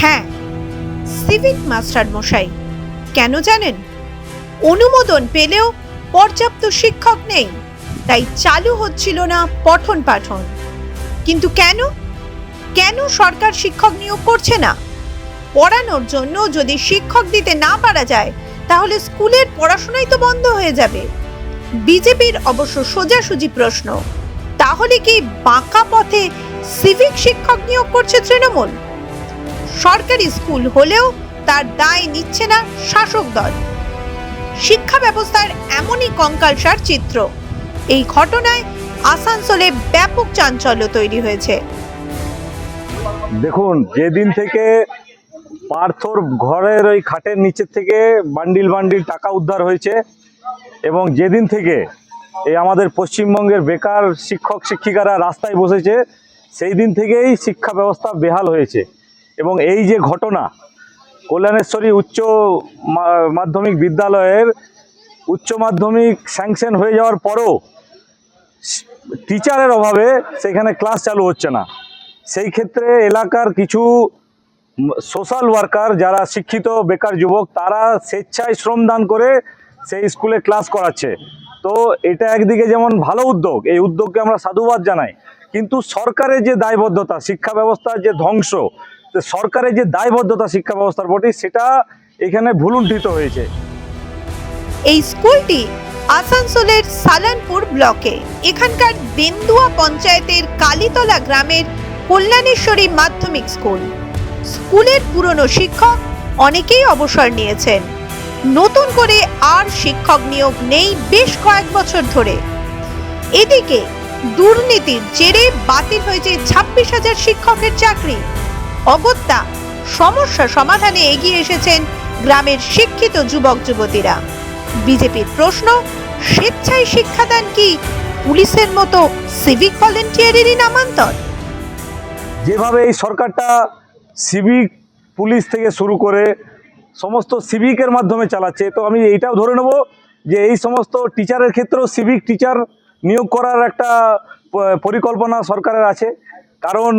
হ্যাঁ civic master মশাই। কেন জানেন? অনুমোদন পেলেও পর্যাপ্ত শিক্ষক নেই, তাই চালু হচ্ছিল না পঠন পাঠন। কিন্তু কেন? কেন সরকার শিক্ষক নিয়োগ করছে না? পড়ানোর জন্য যদি শিক্ষক দিতে না পারা যায়, তাহলে স্কুলের পড়াশোনাই তো বন্ধ হয়ে যাবে। বিজেপির অবশ্য সোজাসুজি প্রশ্ন তাহলে কি বাঁকা পথে সিভিক শিক্ষক নিয়োগ করছে তৃণমূল? সরকারি স্কুল হলেও তার দায় নিচ্ছে না শাসক দল। শিক্ষা ব্যবস্থার এমনই কঙ্কালসার চিত্র। এই ঘটনায় আসানসোলে ব্যাপক চাঞ্চল্য তৈরি হয়েছে। দেখুন, যেদিন থেকে পার্থর ঘরের ওই খাটের নিচের থেকে বান্ডিল বান্ডিল টাকা উদ্ধার হয়েছে এবং যেদিন থেকে এই আমাদের পশ্চিমবঙ্গের বেকার শিক্ষক শিক্ষিকারা রাস্তায় বসেছে, সেই দিন থেকেই শিক্ষা ব্যবস্থা বেহাল হয়েছে। এবং এই যে ঘটনা, কল্যাণেশ্বরী উচ্চ মাধ্যমিক বিদ্যালয়ের উচ্চ মাধ্যমিক স্যাংশন হয়ে যাওয়ার পরও টিচারের অভাবে সেখানে ক্লাস চালু হচ্ছে না। সেই ক্ষেত্রে এলাকার কিছু সোশ্যাল ওয়ার্কার যারা শিক্ষিত বেকার যুবক, তারা স্বেচ্ছায় শ্রমদান করে সেই স্কুলে ক্লাস করাচ্ছে। তো এটা একদিকে যেমন ভালো উদ্যোগ, এই উদ্যোগকে আমরা সাধুবাদ জানাই, কিন্তু সরকারের যে দায়বদ্ধতা, শিক্ষা ব্যবস্থার যে ধ্বংস সরকারের যে দায়বদ্ধতা শিক্ষা ব্যবস্থার প্রতি, সেটা এখানে ভুলুণ্ঠিত হয়েছে। এই স্কুলটি আসানসোলের সালানপুর ব্লকে। এখানকার বেন্দুয়া পঞ্চায়েতের কালীতলা গ্রামের কল্যাণেশ্বরী মাধ্যমিক স্কুল। স্কুলের পুরনো শিক্ষক অনেকেই অবসর নিয়েছেন। নতুন করে আর শিক্ষক নিয়োগ নেই বেশ কয়েক বছর ধরে। এদিকে দুর্নীতির জেরে বাতিল হয়েছে ছাব্বিশ হাজার শিক্ষকের চাকরি। অগত্যা সমস্যা সমাধানে এগিয়ে এসেছেন গ্রামের শিক্ষিত যুবক যুবতীরা। বিজেপির প্রশ্ন, স্বেচ্ছায় শিক্ষাদান কি পুলিশের মতো সিভিক ভলেন্টিয়ারেরই নামান্তর? যেভাবে এই সরকারটা সিভিক পুলিশ থেকে শুরু করে সমস্ত সিভিকের মাধ্যমে চালাচ্ছে। তো আমি এইটাও ধরে নেব যে এই সমস্ত টিচারের ক্ষেত্রেও সিভিক টিচার নিয়োগ করার একটা পরিকল্পনা সরকারের আছে। কারণ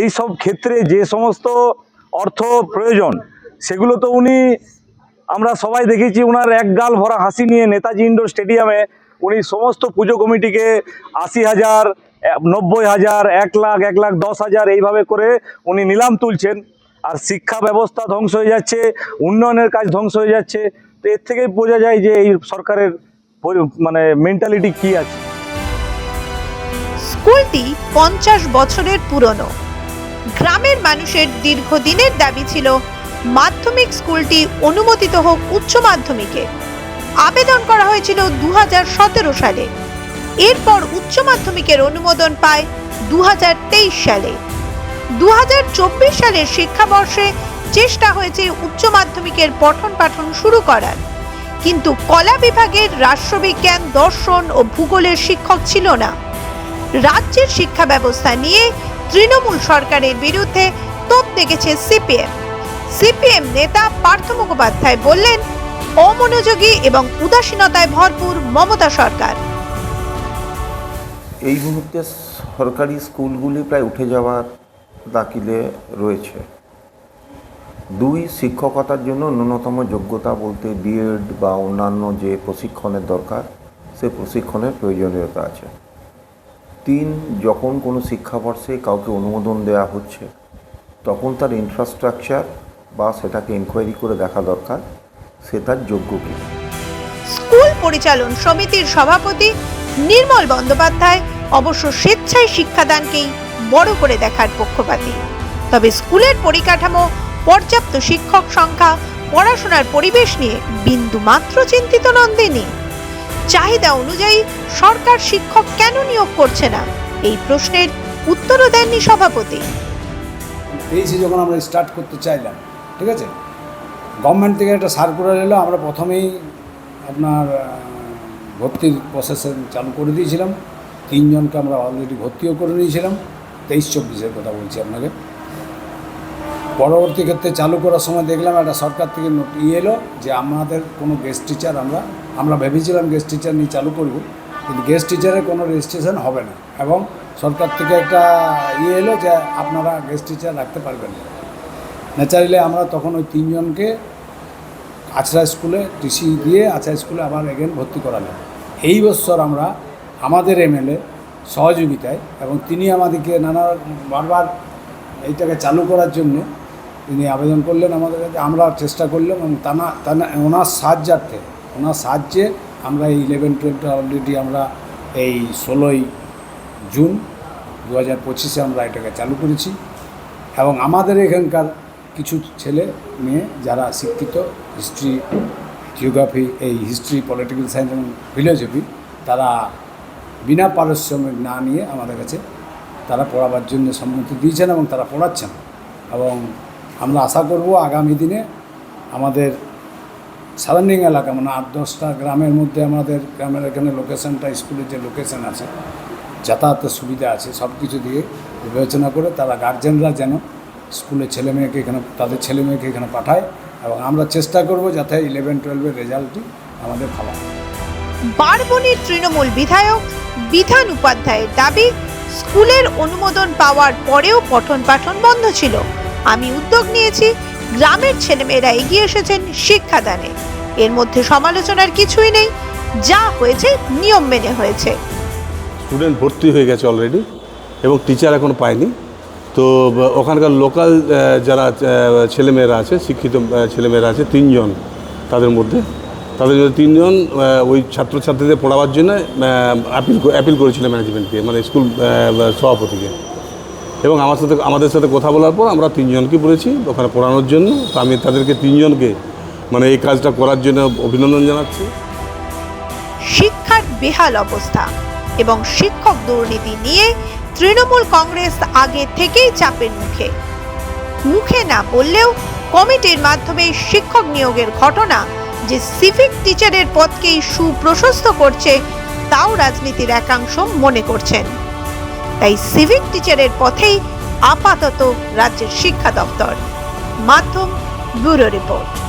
এই সব ক্ষেত্রে যে সমস্ত অর্থ প্রয়োজন, সেগুলো তো উনি, আমরা সবাই দেখেছি ওনার এক গাল ভরা হাসি নিয়ে নেতাজি ইন্ডোর স্টেডিয়ামে উনি সমস্ত পুজো কমিটিকে আশি হাজার নব্বই হাজার, এক লাখ এক লাখ দশ হাজার এইভাবে করে উনি নিলাম তুলছেন। আর শিক্ষা ব্যবস্থা ধ্বংস হয়ে যাচ্ছে, উন্নয়নের কাজ ধ্বংস হয়ে যাচ্ছে। তো এর থেকেই বোঝা যায় যে এই সরকারের মানে মেন্টালিটি কি আছে। স্কুলটি পঞ্চাশ বছরের পুরনো। গ্রামের মানুষের দীর্ঘদিনের দাবি ছিল, মাধ্যমিক স্কুলটি অনুমোদিত হোক উচ্চ মাধ্যমিকে। আবেদন করা হয়েছিল দু হাজার সতেরো সালে। এরপর উচ্চ মাধ্যমিকের অনুমোদন পায় দু হাজার তেইশ সালে। দুহাজার চব্বিশ সালের শিক্ষাবর্ষে চেষ্টা হয়েছে উচ্চ মাধ্যমিকের পঠন পাঠন শুরু করার। কিন্তু কলা বিভাগের রাষ্ট্রবিজ্ঞান, দর্শন ও ভূগোলের শিক্ষক ছিল না। রাজ্যের শিক্ষা ব্যবস্থা নিয়ে তৃণমূল সরকারের বিরুদ্ধে তোপ দেখেছে সিপিএম। সিপিএম নেতা পার্থ মুখোপাধ্যায় বললেন, অমনোযোগী এবং উদাসীনতায় ভরপুর মমতা সরকার। এই মুহূর্তে সরকারি স্কুলগুলি প্রায় উঠে যাওয়ার দাকিলে রয়েছে। দুই, শিক্ষকতার জন্য ন্যূনতম যোগ্যতা বলতে বিএড বা অন্যান্য যে প্রশিক্ষণের দরকার, সে প্রশিক্ষণের প্রয়োজনীয়তা আছে। তিন, যখন কোনো শিক্ষাবর্ষে কাউকে অনুমোদন দেওয়া হচ্ছে, তখন তার ইনফ্রাস্ট্রাকচার বা সেটাকে ইনকোয়ারি করে দেখা দরকার, সে তার যোগ্য কি? স্কুল পরিচালন সমিতির সভাপতি নির্মল বন্দ্যোপাধ্যায় অবশ্য স্বেচ্ছায় শিক্ষাদানকেই বড় করে দেখার পক্ষপাতী। তবে স্কুলের পরিকাঠামো, পর্যাপ্ত শিক্ষক সংখ্যা, পড়াশোনার পরিবেশ নিয়ে বিন্দু মাত্র চিন্তিত নন্দিনী চাহিদা অনুযায়ী সরকার শিক্ষক কেন নিয়োগ করছে না? এই প্রশ্নের উত্তরও দেননি সভাপতি। তেইশে যখন আমরা স্টার্ট করতে চাইলাম, ঠিক আছে? গভর্নমেন্ট থেকে একটা সার্কুলার এলো, আমরা প্রথমেই আপনার ভর্তির প্রসেসে চালু করে দিয়েছিলাম। তিনজনকে আমরা অলরেডি ভর্তিও করে নিয়েছিলাম। তেইশ চব্বিশের কথা বলছি আপনাকে। পরবর্তী ক্ষেত্রে চালু করার সময় দেখলাম একটা সরকার থেকে নোট ইয়ে এলো যে আমাদের কোনো গেস্ট টিচার আমরা আমরা ভেবেছিলাম গেস্ট টিচার নিয়ে চালু করব, কিন্তু গেস্ট টিচারের কোনো রেজিস্ট্রেশন হবে না এবং সরকার থেকে একটা ইয়ে এলো যে আপনারা গেস্ট টিচার রাখতে পারবেন না। ন্যাচারালি আমরা তখন ওই তিনজনকে আছড়া স্কুলে টিসি দিয়ে আছড়া স্কুলে আবার এগেন ভর্তি করালেন এই বছর আমরা আমাদের এমএলএ সহযোগিতায় এবং তিনি আমাদেরকে নানা বারবার এইটাকে চালু করার জন্য তিনি আবেদন করলেন আমাদের কাছে, আমরা চেষ্টা করলাম এবং তানা তানা, ওনার সাহায্যার্থে, ওনার সাহায্যে আমরা এই ইলেভেন টুয়েলভটা অলরেডি আমরা এই ষোলোই জুন দু হাজার পঁচিশে আমরা এটাকে চালু করেছি এবং আমাদের এখানকার কিছু ছেলে মেয়ে যারা শিক্ষিত হিস্ট্রি জিওগ্রাফি এই হিস্ট্রি পলিটিক্যাল সায়েন্স এবং ফিলোসফি তারা বিনা পারিশ্রমিক না নিয়ে আমাদের কাছে তারা পড়াবার জন্য সম্মতি দিয়েছেন এবং তারা পড়াচ্ছেন। এবং আমরা আশা করব আগামী দিনে আমাদের সারাউন্ডিং এলাকা মানে আট দশটা গ্রামের মধ্যে আমাদের গ্রামের এখানে লোকেশনটা স্কুলের যে লোকেশন আছে যাতায়াতের সুবিধা আছে সব কিছু দিয়ে বিবেচনা করে তারা গার্জেনরা যেন স্কুলের ছেলে মেয়েকে এখানে, তাদের ছেলে মেয়েকে এখানে পাঠায় এবং আমরা চেষ্টা করব যাতে ইলেভেন টুয়েলভের রেজাল্টটি আমাদের ভালো বারবনির তৃণমূল বিধায়ক বিধান উপাধ্যায়ের দাবি, স্কুলের অনুমোদন পাওয়ার পরেও পঠন পাঠন বন্ধ ছিল। আমি উদ্যোগ নিয়েছি, গ্রামের ছেলেমেয়েরা এগিয়ে এসেছেন শিক্ষাদানে। এর মধ্যে সমালোচনার কিছুই নেই, যা হয়েছে নিয়ম মেনে হয়েছে। স্টুডেন্ট ভর্তি হয়ে গেছে অলরেডি এবং টিচার এখন পায়নি। তো, ওখানকার লোকাল যারা ছেলেমেয়েরা আছে, শিক্ষিত ছেলেমেয়েরা আছে, তিনজন তাদের মধ্যে তাদের তিনজন ওই ছাত্রছাত্রীদের পড়াবার জন্য অ্যাপিল অ্যাপিল করেছিল ম্যানেজমেন্টকে মানে স্কুল সভাপতিকে। এবং আমার সাথে, আমাদের সাথে কথা বলার পর আমরা তিনজনকে বলেছি ওখানে পড়ানোর জন্য। তো আমি তাদেরকে তিনজনকে মানে এই কাজটা করার জন্য অভিনন্দন জানাচ্ছি। শিক্ষার বেহাল অবস্থা এবং শিক্ষক দুর্নীতি নিয়ে তৃণমূল কংগ্রেস আগে থেকেই চাপের মুখে। মুখে না বললেও কমিটির মাধ্যমে শিক্ষক নিয়োগের ঘটনা যে সিভিক টিচারের পদকেই সুপ্রশস্ত করছে, তাও রাজনীতির একাংশ মনে করছেন। তাই সিভিক টিচারের পথেই আপাতত রাজ্যের শিক্ষা দপ্তর। মাধ্যম ব্যুরো রিপোর্ট।